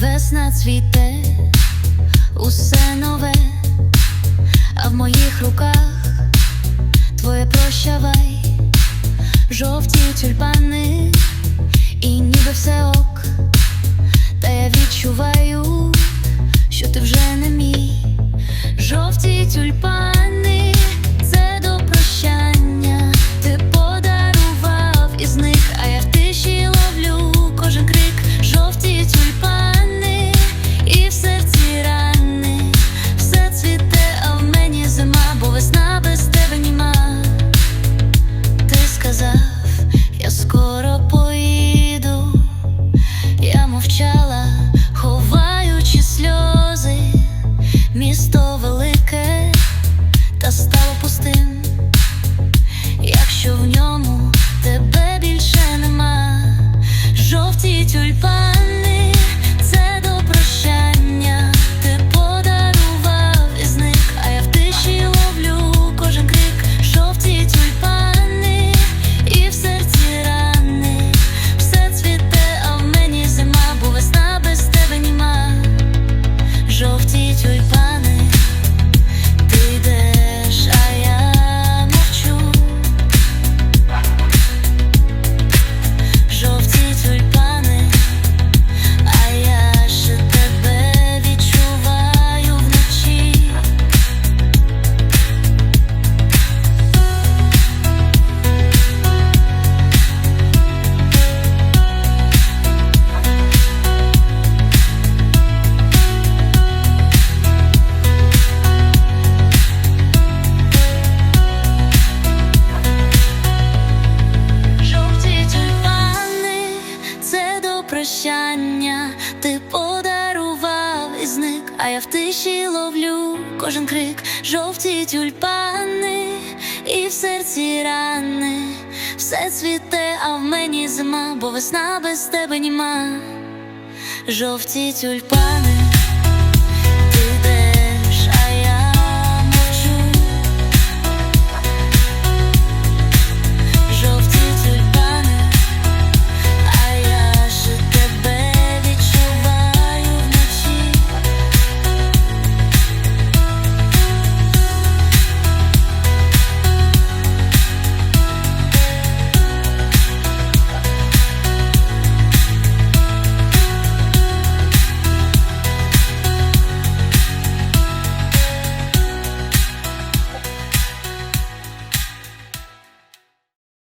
Весна цвіте, усе нове, а в моїх руках твоє прощавай, жовті тюльпани, і ніби все ок, та я відчуваю, весна без тебе німа. Ти сказав, я скоро поїду, я мовчала, ховаючи сльози, місто велике та стало пустим, якщо в ньому тебе більше нема, жовті тюльпани, прощання, ти подарував і зник, а я в тиші ловлю кожен крик, жовті тюльпани, і в серці рани, все цвіте, а в мені зима, бо весна без тебе німа, жовті тюльпани.